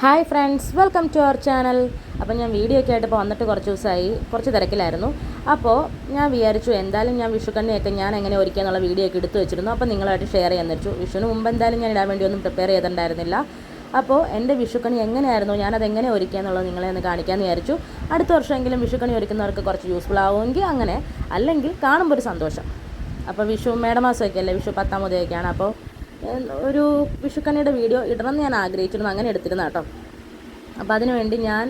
Hi friends welcome to our channel. അപ്പോൾ ഞാൻ video ഒക്കെ ആയിട്ട് ഇപ്പോൾ വന്നിട്ട് കുറച്ച് ദിവസമായി കുറച്ച് തിരക്കിലായിരുന്നു. അപ്പോൾ ഞാൻ വിചാരിച്ചു എന്തായാലും ഞാൻ വിഷുക്കണ്ണിയൊക്കെ ഞാൻ എങ്ങനെ ഒരുക്കുക എന്നുള്ള വീഡിയോ ഒക്കെ എടുത്തു വെച്ചിരുന്നു. അപ്പോൾ നിങ്ങളായിട്ട് ഷെയർ ചെയ്യാൻ വെച്ചു. വിഷുവിന് മുമ്പ് എന്തായാലും ഞാൻ ഇടാൻ വേണ്ടി ഒന്നും പ്രിപ്പയർ ചെയ്തിട്ടുണ്ടായിരുന്നില്ല. അപ്പോൾ എന്റെ വിഷുക്കണി എങ്ങനെയായിരുന്നു? ഞാനത് എങ്ങനെ ഒരുക്കുക എന്നുള്ളത് നിങ്ങളെ ഒന്ന് കാണിക്കാമെന്ന് വിചാരിച്ചു. അടുത്ത വർഷമെങ്കിലും വിഷുക്കണി ഒരുക്കുന്നവർക്ക് കുറച്ച് യൂസ്ഫുൾ ആവുമെങ്കിൽ അങ്ങനെ അല്ലെങ്കിൽ കാണുമ്പോൾ ഒരു സന്തോഷം. അപ്പോൾ വിഷു മേടമാസമൊക്കെ അല്ലേ? വിഷു പത്താമതൊക്കെയാണ് അപ്പോൾ ഒരു വിഷുക്കണിയുടെ വീഡിയോ ഇടണമെന്ന് ഞാൻ ആഗ്രഹിച്ചിരുന്നു. അങ്ങനെ എടുത്തിരുന്ന കേട്ടോ. അപ്പോൾ അതിനുവേണ്ടി ഞാൻ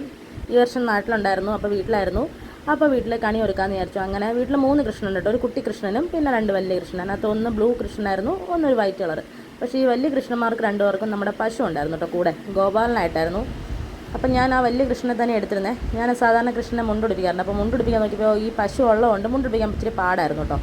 ഈ വർഷം നാട്ടിലുണ്ടായിരുന്നു. അപ്പോൾ വീട്ടിലായിരുന്നു. അപ്പോൾ വീട്ടിൽ കണി ഒരുക്കാമെന്ന് വിചാരിച്ചു. അങ്ങനെ വീട്ടിൽ മൂന്ന് കൃഷ്ണനുണ്ട് കേട്ടോ. ഒരു കുട്ടി കൃഷ്ണനും പിന്നെ രണ്ട് വലിയ കൃഷ്ണൻ. അതിനകത്ത് ഒന്ന് ബ്ലൂ കൃഷ്ണനായിരുന്നു ഒന്നൊരു വൈറ്റ് കളർ പക്ഷേ ഈ വലിയ കൃഷ്ണന്മാർക്ക് രണ്ടുപേർക്കും നമ്മുടെ പശു ഉണ്ടായിരുന്നു കേട്ടോ കൂടെ. ഗോപാലനായിട്ടായിരുന്നു. അപ്പം ഞാൻ ആ വലിയ കൃഷ്ണനെ തന്നെ എടുത്തിരുന്നത് ഞാൻ സാധാരണ കൃഷ്ണനെ മുണ്ടുടിപ്പിക്കാറുണ്ട് അപ്പോൾ മുണ്ടുടിപ്പിക്കാൻ നോക്കിയപ്പോൾ ഈ പശു ഉള്ളതുകൊണ്ട് മുണ്ടുടിപ്പിക്കാൻ ഇച്ചിരി പാടായിരുന്നു കേട്ടോ.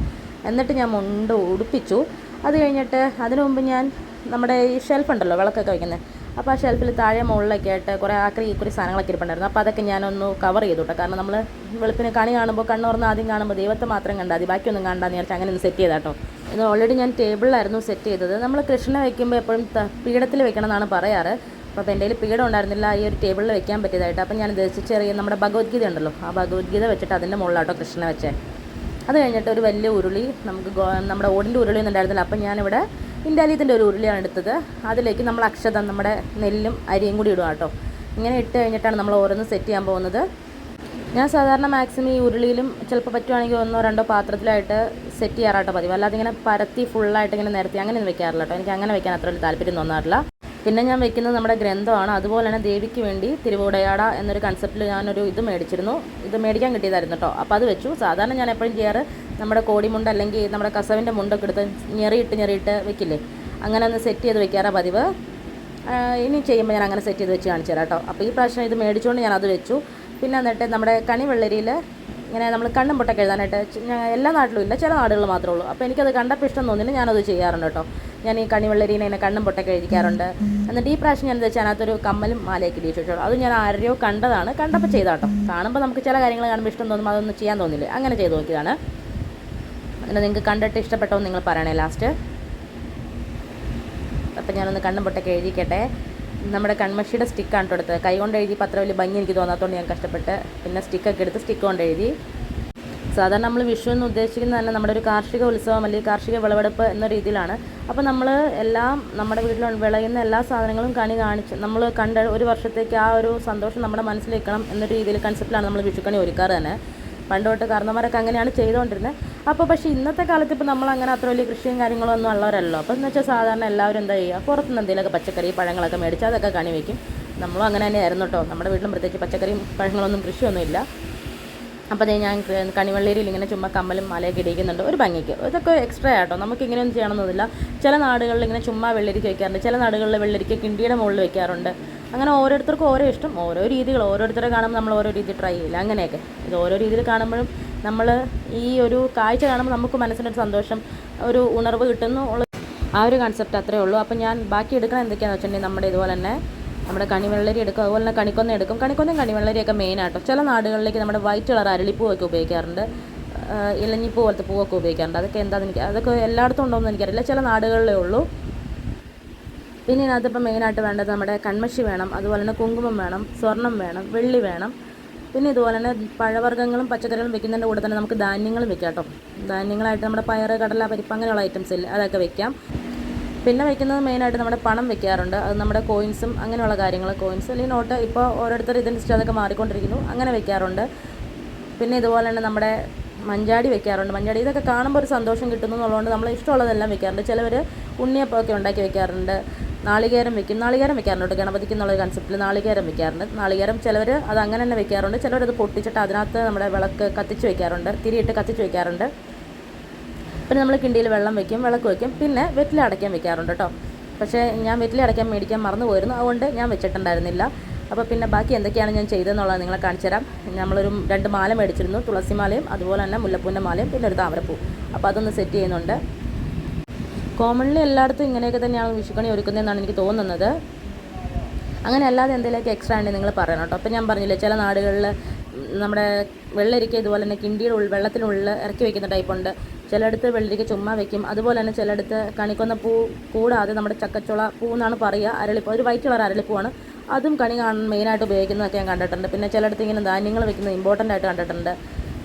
എന്നിട്ട് ഞാൻ മുണ്ട് ഉടുപ്പിച്ചു. അത് കഴിഞ്ഞിട്ട് അതിനു മുമ്പ് ഞാൻ നമ്മുടെ ഈ ഷെൽഫ് ഉണ്ടല്ലോ വിളക്കൊക്കെ വയ്ക്കുന്നത് അപ്പോൾ ആ ഷെൽഫിൽ താഴെ മുകളിലൊക്കെ ആയിട്ട് കുറേ ആക്രി കുറേ സാധനങ്ങളൊക്കെ ഇരിപ്പുണ്ടായിരുന്നു. അപ്പോൾ അതൊക്കെ ഞാനൊന്ന് കവർ ചെയ്തു കേട്ടോ കാരണം നമ്മൾ വെളുപ്പിന് കണി കാണുമ്പോൾ കണ്ണ് തുറന്ന് ആദ്യം കാണുമ്പോൾ ദൈവത്തെ മാത്രം കണ്ടാൽ മതി ബാക്കിയൊന്നും കണ്ടാന്ന് വിചാരിച്ച് അങ്ങനെ ഒന്ന് സെറ്റ് ചെയ്താട്ടോ. ഇത് ഓൾറെഡി ഞാൻ ടേബിളിലായിരുന്നു സെറ്റ് ചെയ്തത്. നമ്മൾ കൃഷ്ണനെ വയ്ക്കുമ്പോൾ എപ്പോഴും പീഠത്തിൽ വെക്കണം എന്നാണ് പറയാറ്. അപ്പോൾ എന്റെ കയ്യിൽ പീഠം ഉണ്ടായിരുന്നില്ല ഈ ഒരു ടേബിളിൽ വെക്കാൻ പറ്റിയതായിട്ട്. അപ്പോൾ ഞാൻ ഉദ്ദേശിച്ച് ചെറിയ നമ്മുടെ ഭഗവത്ഗീത ഉണ്ടല്ലോ ആ ഭഗവത്ഗീത വെച്ചിട്ട് അതിന്റെ മുകളിലാട്ടോ കൃഷ്ണനെ വെച്ചേ. അത് കഴിഞ്ഞിട്ട് ഒരു വലിയ ഉരുളി നമുക്ക് നമ്മുടെ ഓടിന്റെ ഉരുളി ഒന്നും ഉണ്ടായിരുന്നില്ല. അപ്പം ഞാനിവിടെ ഇൻഡാലിയത്തിന്റെ ഒരു ഉരുളിയാണ് എടുത്തത്. അതിലേക്ക് നമ്മൾ അക്ഷതം നമ്മുടെ നെല്ലും അരിയും കൂടി ഇടുക കേട്ടോ. ഇങ്ങനെ ഇട്ട് കഴിഞ്ഞിട്ടാണ് നമ്മൾ ഓരോന്ന് സെറ്റ് ചെയ്യാൻ പോകുന്നത്. ഞാൻ സാധാരണ മാക്സിമം ഈ ഉരുളിയിലും ചിലപ്പോൾ പറ്റുവാണെങ്കിൽ ഒന്നോ രണ്ടോ പാത്രത്തിലായിട്ട് സെറ്റ് ചെയ്യാറാട്ടോ പതിവ്. അല്ലാതെ ഇങ്ങനെ പരത്തി ഫുള്ളായിട്ട് ഇങ്ങനെ നിരത്തി അങ്ങനെ ഒന്നും വെക്കാറില്ല കേട്ടോ. എനിക്ക് അങ്ങനെ വെക്കാൻ അത്ര വലിയ താല്പര്യം തോന്നാറില്ല പിന്നെ ഞാൻ വെക്കുന്നത് നമ്മുടെ ഗ്രന്ഥമാണ്. അതുപോലെ തന്നെ ദേവിക്ക് വേണ്ടി തിരുവോടയാട എന്നൊരു കൺസെപ്റ്റിൽ ഞാനൊരു ഇത് മേടിച്ചിരുന്നു. ഇത് മേടിക്കാൻ കിട്ടിയതായിരുന്നു കേട്ടോ അപ്പോൾ അത് വെച്ചു. സാധാരണ ഞാൻ എപ്പോഴും ചെയ്യാറ് നമ്മുടെ കോടിമുണ്ട് അല്ലെങ്കിൽ നമ്മുടെ കസവിന്റെ മുണ്ടൊക്കെ എടുത്ത് ഞെറിയിട്ട് ഞെറിയിട്ട് വെക്കില്ലേ? അങ്ങനെ ഒന്ന് സെറ്റ് ചെയ്ത് വെക്കാറാണ് പതിവ്. ഇനി ചെയ്യുമ്പോൾ ഞാൻ അങ്ങനെ സെറ്റ് ചെയ്ത് വെച്ച് കാണിച്ചു തരാം കേട്ടോ അപ്പോൾ ഈ പ്രാവശ്യം ഇത് മേടിച്ചുകൊണ്ട് ഞാൻ അത് വെച്ചു. പിന്നെ എന്നിട്ട് നമ്മുടെ കണിവെള്ളരിയിൽ ഇങ്ങനെ നമ്മൾ കണ്ണും പൊട്ടൊക്കെ എഴുതാനായിട്ട് എല്ലാ നാട്ടിലും ഇല്ല. ചില നാടുകളിൽ മാത്രമേ ഉള്ളൂ. അപ്പോൾ എനിക്കത് കണ്ടപ്പോൾ ഇഷ്ടം തോന്നിയിട്ട് ഞാനത് ചെയ്യാറുണ്ട് കേട്ടോ ഞാൻ ഈ കണി എന്നെ കണ്ണും പൊട്ടൊക്കെ എഴുതിക്കാറുണ്ട്. എന്നിട്ട് ഈ പ്രാവശ്യം ഞാൻ എന്താ വെച്ചാൽ അതിനകത്തൊരു കമ്മലും മാലയൊക്കെ ഇടിച്ചു വെച്ചോളൂ. അത് ഞാൻ ആരെയോ കണ്ടതാണ്. കണ്ടപ്പോൾ ചെയ്താട്ടോ. കാണുമ്പോൾ നമുക്ക് ചില കാര്യങ്ങൾ കാണുമ്പോൾ ഇഷ്ടം തോന്നും അതൊന്നും ചെയ്യാൻ തോന്നില്ല. അങ്ങനെ ചെയ്ത് നോക്കിയതാണ്. അങ്ങനെ നിങ്ങൾക്ക് കണ്ടിട്ട് ഇഷ്ടപ്പെട്ടോ നിങ്ങൾ പറയണേ ലാസ്റ്റ് അപ്പം ഞാനൊന്ന് കണ്ണും പൊട്ടൊക്കെ എഴുതിക്കട്ടെ. നമ്മുടെ കൺമഷിയുടെ സ്റ്റിക്കാണ് കേട്ടോ എടുത്തത്. കൈ കൊണ്ട് എഴുതി പത്ര വലിയ ഭംഗി എനിക്ക് തോന്നാത്തതുകൊണ്ട് ഞാൻ കഷ്ടപ്പെട്ട് പിന്നെ സ്റ്റിക്കൊക്കെ എടുത്ത് സ്റ്റിക്ക് കൊണ്ട് എഴുതി. സാധാരണ നമ്മൾ വിഷു എന്ന് ഉദ്ദേശിക്കുന്നത് തന്നെ നമ്മുടെ ഒരു കാർഷിക ഉത്സവം അല്ലെങ്കിൽ കാർഷിക വിളവെടുപ്പ് എന്ന രീതിയിലാണ്. അപ്പോൾ നമ്മൾ എല്ലാം നമ്മുടെ വീട്ടിൽ വിളയുന്ന എല്ലാ സാധനങ്ങളും കണി കാണിച്ച് നമ്മൾ കണ്ട ഒരു വർഷത്തേക്ക് ആ ഒരു സന്തോഷം നമ്മുടെ മനസ്സിൽ വെക്കണം എന്ന രീതിയിൽ കൺസെപ്റ്റിലാണ് നമ്മൾ വിഷുക്കണി ഒരുക്കാറ് തന്നെ. പണ്ട് തൊട്ട് കാരണന്മാരൊക്കെ അങ്ങനെയാണ് ചെയ്തുകൊണ്ടിരുന്നത് അപ്പോൾ പക്ഷേ ഇന്നത്തെ കാലത്ത് ഇപ്പോൾ നമ്മൾ അങ്ങനെ അത്ര വലിയ കൃഷിയും കാര്യങ്ങളും ഒന്നും ഉള്ളവരല്ലോ അപ്പോൾ എന്ന് വെച്ചാൽ സാധാരണ എല്ലാവരും എന്താ ചെയ്യുക? പുറത്തുനിന്ന് എന്തെങ്കിലുമൊക്കെ പച്ചക്കറി പഴങ്ങളൊക്കെ മേടിച്ച് അതൊക്കെ കണി വയ്ക്കും നമ്മളും അങ്ങനെ തന്നെയായിരുന്നു കേട്ടോ നമ്മുടെ വീട്ടിലും പ്രത്യേകിച്ച് പച്ചക്കറിയും പഴങ്ങളൊന്നും കൃഷിയൊന്നുമില്ല. അപ്പോൾ അതേ ഞാൻ ക- ഇങ്ങനെ ചുമ്മാ കമ്മലും മലയൊക്കെ ഇടിക്കുന്നുണ്ട് ഒരു ഭംഗിക്ക്. ഇതൊക്കെ എക്സ്ട്രാ ആട്ടോ. നമുക്ക് ഇങ്ങനെയൊന്നും ചെയ്യണമെന്നില്ല ചില നാടുകളിൽ ഇങ്ങനെ ചുമ്മാ വെള്ളരിക്ക് വെക്കാറുണ്ട്. ചില നാടുകളിൽ വെള്ളരിക്ക് കിണ്ടിയുടെ മുകളിൽ വയ്ക്കാറുണ്ട് അങ്ങനെ ഓരോരുത്തർക്കും ഓരോ ഇഷ്ടം. ഓരോ രീതികൾ. ഓരോരുത്തരെ കാണുമ്പോൾ നമ്മൾ ഓരോ രീതി ട്രൈ ചെയ്യില്ല. അങ്ങനെയൊക്കെ. ഇത് ഓരോ രീതിയിൽ കാണുമ്പോഴും നമ്മൾ ഈ ഒരു കാഴ്ച കാണുമ്പോൾ നമുക്ക് മനസ്സിനൊരു സന്തോഷം ഒരു ഉണർവ് കിട്ടുന്നു. ആ ഒരു കൺസെപ്റ്റ് അത്രേ ഉള്ളൂ. അപ്പോൾ ഞാൻ ബാക്കി എടുക്കണം എന്തൊക്കെയാണെന്ന് വെച്ചിട്ടുണ്ടെങ്കിൽ നമ്മുടെ ഇതുപോലെ തന്നെ നമ്മുടെ കണിവെള്ളരി എടുക്കും. അതുപോലെ തന്നെ കണിക്കൊന്ന എടുക്കും. കണിക്കൊന്നയും കണിവെള്ളരിയൊക്കെ മെയിൻ ആട്ടോ. ചില നാടുകളിലേക്ക് നമ്മുടെ വൈറ്റ് കളർ അരളിപ്പൂവൊക്കെ ഉപയോഗിക്കാറുണ്ട്. ഇലഞ്ഞിപ്പൂ പോലത്തെ പൂവൊക്കെ ഉപയോഗിക്കാറുണ്ട്. അതൊക്കെ എന്താണെന്ന് എനിക്ക് അതൊക്കെ എല്ലായിടത്തും ഉണ്ടോയെന്ന് എനിക്കറിയില്ല. ചില നാടുകളിലേ ഉള്ളൂ. പിന്നെ ഇതിനകത്തിപ്പോൾ മെയിനായിട്ട് വേണ്ടത് നമ്മുടെ കൺമഷി വേണം. അതുപോലെ തന്നെ കുങ്കുമം വേണം. സ്വർണം വേണം. വെള്ളി വേണം. പിന്നെ ഇതുപോലെ തന്നെ പഴവർഗങ്ങളും പച്ചക്കറികളും വെക്കുന്നതിന്റെ കൂടെ തന്നെ നമുക്ക് ധാന്യങ്ങളും വെക്കാം കേട്ടോ. ധാന്യങ്ങളായിട്ട് നമ്മുടെ പയറ് കടല പരിപ്പ് അങ്ങനെയുള്ള ഐറ്റംസ് ഇല്ല അതൊക്കെ വെക്കാം. പിന്നെ വെക്കുന്നത് മെയിനായിട്ട് നമ്മുടെ പണം വെക്കാറുണ്ട്. അത് നമ്മുടെ കോയിൻസും അങ്ങനെയുള്ള കാര്യങ്ങൾ കോയിൻസ് അല്ലെങ്കിൽ നോട്ട് ഇപ്പോൾ ഓരോരുത്തർ ഇതനുസരിച്ച് അതൊക്കെ മാറിക്കൊണ്ടിരിക്കുന്നു. അങ്ങനെ വെക്കാറുണ്ട്. പിന്നെ ഇതുപോലെ തന്നെ നമ്മുടെ മഞ്ചാടി വെക്കാറുണ്ട്. മഞ്ചാടി ഇതൊക്കെ കാണുമ്പോൾ ഒരു സന്തോഷം കിട്ടുന്നു എന്നുള്ളതുകൊണ്ട് നമ്മൾ ഇഷ്ടമുള്ളതെല്ലാം വെക്കാറുണ്ട്. ചിലവർ ഉണ്ണിയപ്പമൊക്കെ ഉണ്ടാക്കി വെക്കാറുണ്ട്. നാളികേരം വെക്കും. നാളികേരം വെക്കാറുണ്ട്. ഗണപതിക്ക് എന്നുള്ള കൺസെപ്റ്റിൽ നാളികേരം വെക്കാറുണ്ട്. നാളികേരം ചിലവർ അത് അങ്ങനെ തന്നെ വെക്കാറുണ്ട്. ചിലവരത് പൊട്ടിച്ചിട്ട് അതിനകത്ത് നമ്മുടെ വിളക്ക് കത്തിച്ച് വെക്കാറുണ്ട്. തിരിയിട്ട് കത്തിച്ച് വെക്കാറുണ്ട്. പിന്നെ നമ്മൾ കിണ്ടിയിൽ വെള്ളം വെക്കും വിളക്ക് വെക്കും പിന്നെ വെറ്റില അടയ്ക്കാൻ വെക്കാറുണ്ട് കേട്ടോ. പക്ഷേ ഞാൻ വെറ്റില അടയ്ക്കാൻ മേടിക്കാൻ മറന്നു പോയിരുന്നു അതുകൊണ്ട് ഞാൻ വെച്ചിട്ടുണ്ടായിരുന്നില്ല. അപ്പോൾ പിന്നെ ബാക്കി എന്തൊക്കെയാണ് ഞാൻ ചെയ്തതെന്നുള്ളത് നിങ്ങളെ കാണിച്ചു തരാം. നമ്മളൊരു രണ്ട് മാല മേടിച്ചിരുന്നു തുളസി മാലയും അതുപോലെ തന്നെ മുല്ലപ്പൂവിന്റെ മാലയും പിന്നെ ഒരു താമരപ്പൂ. അപ്പോൾ അതൊന്ന് സെറ്റ് ചെയ്യുന്നുണ്ട്. കോമൺലി എല്ലായിടത്തും ഇങ്ങനെയൊക്കെ തന്നെയാണ് വിഷുക്കണി ഒരുക്കുന്നതെന്നാണ് എനിക്ക് തോന്നുന്നത്. അങ്ങനെ അല്ലാതെ എന്തെങ്കിലുമൊക്കെ എക്സ്ട്രാ ഉണ്ടെങ്കിൽ നിങ്ങൾ പറയണം കേട്ടോ. അപ്പോൾ ഞാൻ പറഞ്ഞില്ല ചില നാടുകളിൽ നമ്മുടെ വെള്ളരിക്ക ഇതുപോലെ തന്നെ കിണ്ടിയുടെ ഉള്ളിൽ വെള്ളത്തിനുള്ളിൽ ഇറക്കി വയ്ക്കുന്ന ടൈപ്പുണ്ട് ചിലയിടത്ത് വെള്ളരിക്ക ചുമ്മാ വെക്കും. അതുപോലെ തന്നെ ചിലയിടത്ത് കണിക്കൊന്ന പൂ കൂടാതെ നമ്മുടെ ചക്കച്ചുള പൂ എന്നാണ് പറയുക. അരളിപ്പൂ ഒരു വൈറ്റ് കളർ അരളിപ്പൂവാണ്. അതും കണി കാണാൻ മെയിനായിട്ട് ഉപയോഗിക്കുന്നതൊക്കെ ഞാൻ കണ്ടിട്ടുണ്ട്. പിന്നെ ചിലയിടത്ത് ഇങ്ങനെ ധാന്യങ്ങൾ വെക്കുന്നത് ഇമ്പോർട്ടന്റ് ആയിട്ട് കണ്ടിട്ടുണ്ട്.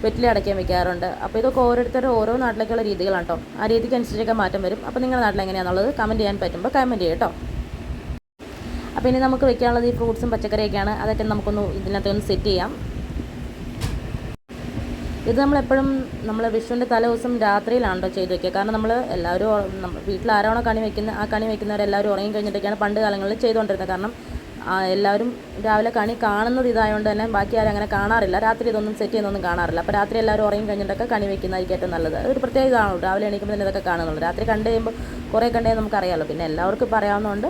വെറ്റില അടയ്ക്കാൻ വെക്കാറുണ്ട്. അപ്പോൾ ഇതൊക്കെ ഓരോരുത്തരുടെ ഓരോ നാട്ടിലേക്കുള്ള രീതികളാണ് കേട്ടോ. ആ രീതിക്ക് അനുസരിച്ചൊക്കെ മാറ്റം വരും. അപ്പോൾ നിങ്ങളുടെ നാട്ടിൽ എങ്ങനെയാണെന്നുള്ളത് കമന്റ് ചെയ്യാൻ പറ്റുമ്പോൾ കമന്റ് ചെയ്യാം കേട്ടോ. അപ്പോൾ ഇനി നമുക്ക് വെക്കാനുള്ളത് ഈ ഫ്രൂട്ട്സും പച്ചക്കറിയൊക്കെയാണ്. അതൊക്കെ നമുക്കൊന്ന് ഇതിനകത്ത് ഒന്ന് സെറ്റ് ചെയ്യാം. ഇത് നമ്മളെപ്പോഴും നമ്മൾ വിഷുവിന്റെ തലേ ദിവസം രാത്രിയിലാണ് കേട്ടോ ചെയ്ത് വെക്കുക. കാരണം നമ്മൾ എല്ലാവരും വീട്ടിൽ ആരാണോ കണി വെക്കുന്നത് ആ കണി വെക്കുന്നവരെല്ലാവരും ഉറങ്ങി കഴിഞ്ഞിട്ടൊക്കെയാണ് പണ്ട് കാലങ്ങളിൽ ചെയ്തുകൊണ്ടിരുന്നത്. കാരണം എല്ലാവരും രാവിലെ കണി കാണുന്നത് ഇതായതുകൊണ്ട് തന്നെ ബാക്കി ആരും അങ്ങനെ കാണാറില്ല. രാത്രി ഇതൊന്നും സെറ്റ് ചെയ്യുന്നൊന്നും കാണാറില്ല. അപ്പോൾ രാത്രി എല്ലാവരും ഉറങ്ങി കഴിഞ്ഞിട്ടൊക്കെ കണി വെക്കുന്നതായിരിക്കും ഏറ്റവും നല്ലത്. അതൊരു പ്രത്യേക ഇതാണല്ലോ. രാവിലെ എണീക്കുമ്പോൾ തന്നെ ഇതൊക്കെ കാണുന്നുള്ളൂ. രാത്രി കണ്ടു കഴിയുമ്പോൾ കുറേ കണ്ടേ നമുക്കറിയാമല്ലോ പിന്നെ എല്ലാവർക്കും പറയാവുന്നതുകൊണ്ട്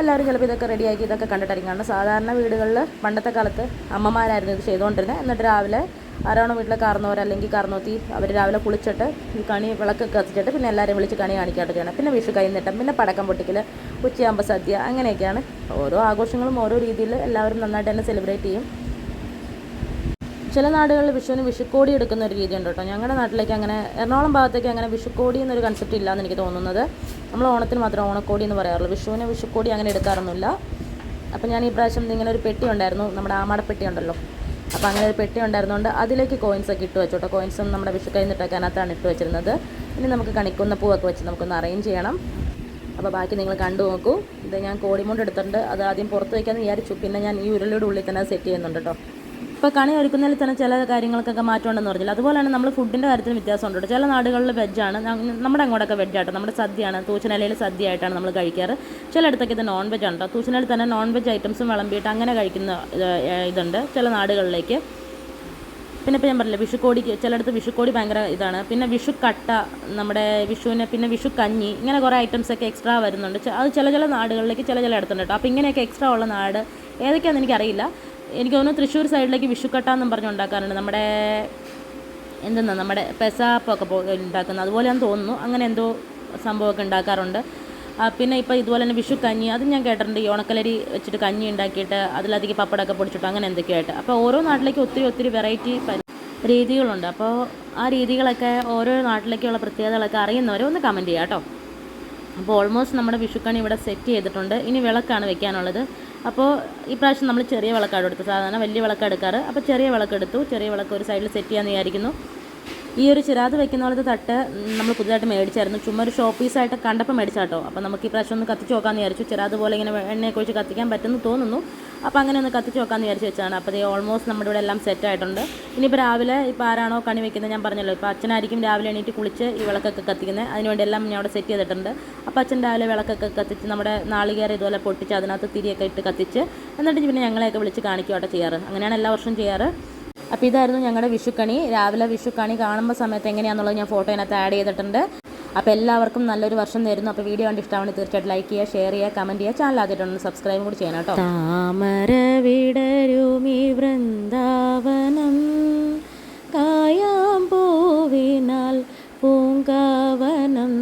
എല്ലാവരും ചിലപ്പോൾ ഇതൊക്കെ റെഡിയാക്കി ഇതൊക്കെ കണ്ടിട്ടായിരിക്കും. കാരണം സാധാരണ വീടുകളിൽ പണ്ടത്തെ കാലത്ത് അമ്മമാരായിരുന്നു ഇത് ചെയ്തുകൊണ്ടിരുന്നത്. എന്നിട്ട് രാവിലെ ആരാണോ വീട്ടിലെ കാർന്നവർ അല്ലെങ്കിൽ കാർന്നോത്തി അവർ രാവിലെ കുളിച്ചിട്ട് ഈ കണി വിളക്ക് കത്തിച്ചിട്ട് പിന്നെ എല്ലാവരും വിളിച്ച് കണി കാണിക്കാട്ട് ചെയ്യണം പിന്നെ വിഷു കൈനീട്ടം പിന്നെ പടക്കം പൊട്ടിക്കൽ ഉച്ചയാകുമ്പോൾ സദ്യ അങ്ങനെയൊക്കെയാണ്. ഓരോ ആഘോഷങ്ങളും ഓരോ രീതിയിൽ എല്ലാവരും നന്നായിട്ട് തന്നെ സെലിബ്രേറ്റ് ചെയ്യും. ചില നാടുകളിൽ വിഷുവിന് വിഷുക്കോടി എടുക്കുന്ന ഒരു രീതിയുണ്ട് കേട്ടോ. ഞങ്ങളുടെ നാട്ടിലേക്ക് അങ്ങനെ എറണാകുളം ഭാഗത്തേക്ക് അങ്ങനെ വിഷുക്കോടി എന്നൊരു കൺസെപ്റ്റ് ഇല്ലയെന്ന് എനിക്ക് തോന്നുന്നത്. നമ്മൾ ഓണത്തിന് മാത്രം ഓണക്കോടി എന്ന് പറയാറുള്ളൂ. വിഷുവിന് വിഷുക്കോടി അങ്ങനെ എടുക്കാറൊന്നുമില്ല. അപ്പം ഞാൻ ഈ പ്രാവശ്യം ഇങ്ങനെ ഒരു പെട്ടി ഉണ്ടായിരുന്നു. നമ്മുടെ ആമാടപ്പെട്ടി ഉണ്ടല്ലോ. അപ്പോൾ അങ്ങനെ ഒരു പെട്ടി ഉണ്ടായിരുന്നുകൊണ്ട് അതിലേക്ക് കോയിൻസ് ഒക്കെ ഇട്ട് വെച്ചോട്ടോ. കോയിൻസും നമ്മുടെ വിഷു കൈന്നിട്ടൊക്കെ അതിനകത്താണ് ഇട്ട് വെച്ചിരുന്നത്. ഇനി നമുക്ക് കണിക്കുന്ന പൂവൊക്കെ വെച്ച് നമുക്കൊന്ന് അറേഞ്ച് ചെയ്യണം. അപ്പോൾ ബാക്കി നിങ്ങൾ കണ്ടു നോക്കൂ. ഇത് ഞാൻ കോടിമുണ്ട് എടുത്തിട്ടുണ്ട്. അത് ആദ്യം പുറത്ത് വയ്ക്കാമെന്ന് വിചാരിച്ചു. പിന്നെ ഞാൻ ഈ ഉരുളിയുടെ ഉള്ളിൽ തന്നെ സെറ്റ് ചെയ്യുന്നുണ്ട് കേട്ടോ ഇപ്പോൾ കണി ഒരുക്കുന്നതിൽ തന്നെ ചില കാര്യങ്ങൾക്കൊക്കെ മാറ്റമുണ്ടെന്ന് പറഞ്ഞില്ല? അതുപോലെ തന്നെ നമ്മൾ ഫുഡിന്റെ കാര്യത്തിൽ വ്യത്യാസം ഉണ്ട് ചില നാടുകളിൽ വെജാണ് നമ്മുടെ അങ്ങോട്ടൊക്കെ വെജാട്ടോ നമ്മുടെ സദ്യയാണ്. തൂച്ചനിലയിൽ സദ്യ ആയിട്ടാണ് നമ്മൾ കഴിക്കാറ്. ചിലയിടത്തൊക്കെ ഇത് നോൺ വെജ് ആണ് കേട്ടോ. തൂച്ചനിലയിൽ തന്നെ നോൺ വെജ് ഐറ്റംസും വിളമ്പിയിട്ട് അങ്ങനെ കഴിക്കുന്ന ഇത്, ഇതുണ്ട് ചില നാടുകളിലേക്ക്. പിന്നെ ഇപ്പോൾ ഞാൻ പറഞ്ഞില്ല വിഷുക്കോടിക്ക് ചിലയിടത്ത് വിഷുക്കോടി ഭയങ്കര ഇതാണ്. പിന്നെ വിഷു കട്ട നമ്മുടെ വിഷുവിന് പിന്നെ വിഷു കഞ്ഞി ഇങ്ങനെ കുറേ ഐറ്റംസ് ഒക്കെ എക്സ്ട്രാ വരുന്നുണ്ട്. അത് ചില ചില നാടുകളിലേക്ക് ചില ചില ഇടത്തുണ്ട് കേട്ടോ. അപ്പോൾ ഇങ്ങനെയൊക്കെ എക്സ്ട്രാ ഉള്ള നാട് ഏതൊക്കെയാണെന്ന് എനിക്കറിയില്ല. എനിക്ക് തോന്നുന്നു തൃശ്ശൂർ സൈഡിലേക്ക് വിഷുക്കട്ട എന്നും പറഞ്ഞ് ഉണ്ടാക്കാറുണ്ട്. നമ്മുടെ എന്തെന്നാ നമ്മുടെ പെസാപ്പൊക്കെ ഉണ്ടാക്കുന്നത് അതുപോലെയാണെന്ന് തോന്നുന്നു. അങ്ങനെ എന്തോ സംഭവമൊക്കെ ഉണ്ടാക്കാറുണ്ട്. പിന്നെ ഇപ്പോൾ ഇതുപോലെ തന്നെ വിഷു കഞ്ഞി അത് ഞാൻ കേട്ടിട്ടുണ്ട്. ഈ ഉണക്കലരി വെച്ചിട്ട് കഞ്ഞി ഉണ്ടാക്കിയിട്ട് അതിലധികം പപ്പടമൊക്കെ പൊടിച്ചിട്ട് അങ്ങനെ എന്തൊക്കെയായിട്ട്. അപ്പോൾ ഓരോ നാട്ടിലേക്കും ഒത്തിരി ഒത്തിരി വെറൈറ്റി രീതികളുണ്ട്. അപ്പോൾ ആ രീതികളൊക്കെ ഓരോ നാട്ടിലേക്കുള്ള പ്രത്യേകതകളൊക്കെ അറിയുന്നവരെ ഒന്ന് കമന്റ് ചെയ്യാം കേട്ടോ. അപ്പോൾ ഓൾമോസ്റ്റ് നമ്മുടെ വിഷുക്കണി ഇവിടെ സെറ്റ് ചെയ്തിട്ടുണ്ട്. ഇനി വിളക്കാണ് വെക്കാനുള്ളത്. അപ്പോൾ ഈ പ്രാവശ്യം നമ്മൾ ചെറിയ വിളക്കാണ് എടുത്തത്. സാധാരണ വലിയ വിളക്ക് എടുക്കാറ്. അപ്പോൾ ചെറിയ വിളക്കെടുത്തു ചെറിയ വിളക്ക് ഒരു സൈഡിൽ സെറ്റ് ചെയ്യാമെന്ന് വിചാരിക്കുന്നു. ഈ ഒരു ചിരാത് വെക്കുന്ന പോലത്തെ തട്ട് നമ്മൾ പുതുതായിട്ട് മേടിച്ചായിരുന്നു. ചുമ്മാ ഒരു ഷോ പീസായിട്ട് കണ്ടപ്പോൾ മേടിച്ചാട്ടോ. അപ്പോൾ നമുക്ക് ഈ പ്രാവശ്യം ഒന്ന് കത്തിച്ച് നോക്കാമെന്ന് വിചാരിച്ചു. ചിരാത് പോലെ ഇങ്ങനെ എണ്ണയൊക്കെ ഒഴിച്ച് കത്തിക്കാൻ പറ്റുമെന്ന് തോന്നുന്നു. അപ്പോൾ അങ്ങനെ ഒന്ന് കത്തിച്ച് നോക്കാമെന്ന് വിചാരിച്ച് വെച്ചാണ് അപ്പോൾ ഇത് ഓൾമോസ്റ്റ് നമ്മുടെ ഇവിടെ എല്ലാം സെറ്റ് ആയിട്ടുണ്ട്. ഇനിയിപ്പോൾ രാവിലെ ഇപ്പോൾ ആരാണോ കണി വെക്കുന്നത് ഞാൻ പറഞ്ഞല്ലോ. ഇപ്പോൾ അച്ഛനായിരിക്കും രാവിലെ എണീറ്റ് കുളിച്ച് ഈ വിളക്കൊക്കെ കത്തിക്കുന്നത് അതിനുവേണ്ടി എല്ലാം ഞാൻ അവിടെ സെറ്റ് ചെയ്തിട്ടുണ്ട്. അപ്പോൾ രാവിലെ വിളക്കൊക്കെ കത്തിച്ച് നമ്മുടെ നാളികേരം ഇതുപോലെ പൊട്ടിച്ച് അതിനകത്ത് തിരിയൊക്കെ ഇട്ട് കത്തിച്ച് എന്നിട്ട് പിന്നെ ഞങ്ങളെയൊക്കെ വിളിച്ച് കാണിക്കുകയോട്ടെ ചെയ്യാറ്. അങ്ങനെയാണ് എല്ലാ വർഷവും ചെയ്യാറ്. അപ്പോൾ ഇതായിരുന്നു ഞങ്ങളുടെ വിഷുക്കണി. രാവിലെ വിഷുക്കണി കാണുമ്പോൾ സമയത്ത് എങ്ങനെയാണെന്നുള്ളത് ഞാൻ ഫോട്ടോ അതിനകത്ത് ആഡ് ചെയ്തിട്ടുണ്ട്. അപ്പോൾ എല്ലാവർക്കും നല്ലൊരു വർഷം തരുന്നു. അപ്പോൾ വീഡിയോ കണ്ട് ഇഷ്ടമാണെങ്കിൽ തീർച്ചയായിട്ടും ലൈക്ക് ചെയ്യുക ഷെയർ ചെയ്യുക കമന്റ് ചെയ്യുക. ചാനൽ ആദ്യമായിട്ടൊന്ന് സബ്സ്ക്രൈബ് കൂടി ചെയ്യണം കേട്ടോ. താമര വിടരുമി വൃന്ദാവനം. കായാം പൂവിനാൽ പൂങ്കാവനം.